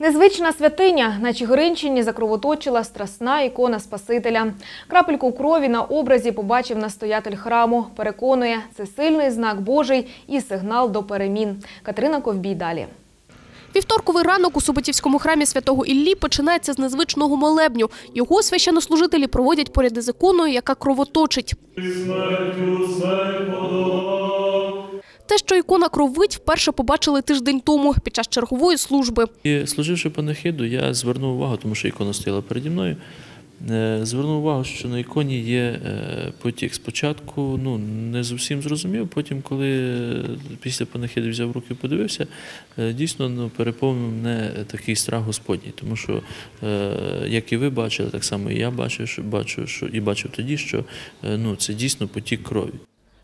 Незвична святиня на Чигиринщині закровоточила страсна ікона Спасителя. Крапельку крові на образі побачив настоятель храму. Переконує, це сильний знак Божий і сигнал до перемін. Катерина Ковбій далі. Вівторковий ранок у Суботівському храмі святого Іллі починається з незвичного молебню. Його священнослужителі проводять поряд із іконою, яка кровоточить. Те, що ікона кровить, вперше побачили тиждень тому під час чергової служби. І служивши панахиду, я звернув увагу, тому що ікона стояла переді мною. е, Звернув увагу, що на іконі є е, потік. Спочатку ну, не зовсім зрозумів, потім, коли е, після панахиди взяв руки і подивився, дійсно ну, переповнив мене такий страх Господній. Тому що, як і ви бачили, так само і я бачу, що, бачу, що, і бачив тоді, що ну, це дійсно потік крові.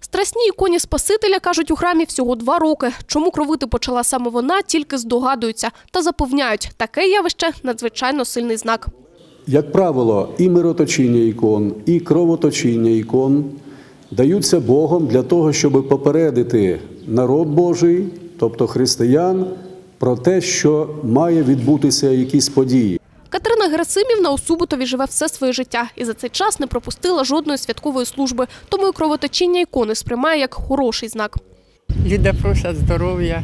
Страсній іконі Спасителя, кажуть, у храмі всього два роки. Чому кровити почала саме вона, тільки здогадуються. Та запевняють, таке явище – надзвичайно сильний знак. Як правило, і мироточіння ікон, і кровоточіння ікон даються Богом для того, щоб попередити народ Божий, тобто християн, про те, що має відбутися якісь події. Катерина Герасимівна у Суботові живе все своє життя і за цей час не пропустила жодної святкової служби. Тому і кровоточіння ікони сприймає як хороший знак. Люди просять здоров'я,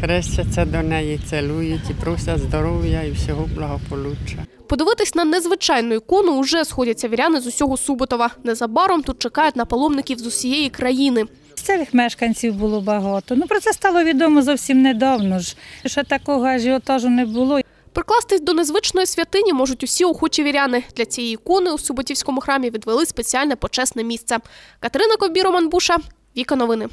хрестяться до неї, цілують і просять здоров'я і всього благополуччя. Подивитись на незвичайну ікону уже сходяться віряни з усього Суботова. Незабаром тут чекають на паломників з усієї країни. Місцевих мешканців було багато. Ну про це стало відомо зовсім недавно ж. Ще такого ажіотажу не було. Прикластись до незвичної святині можуть усі охочі віряни. Для цієї ікони у Суботівському храмі відвели спеціальне почесне місце. Катерина Ковбі, Роман Віка Новини.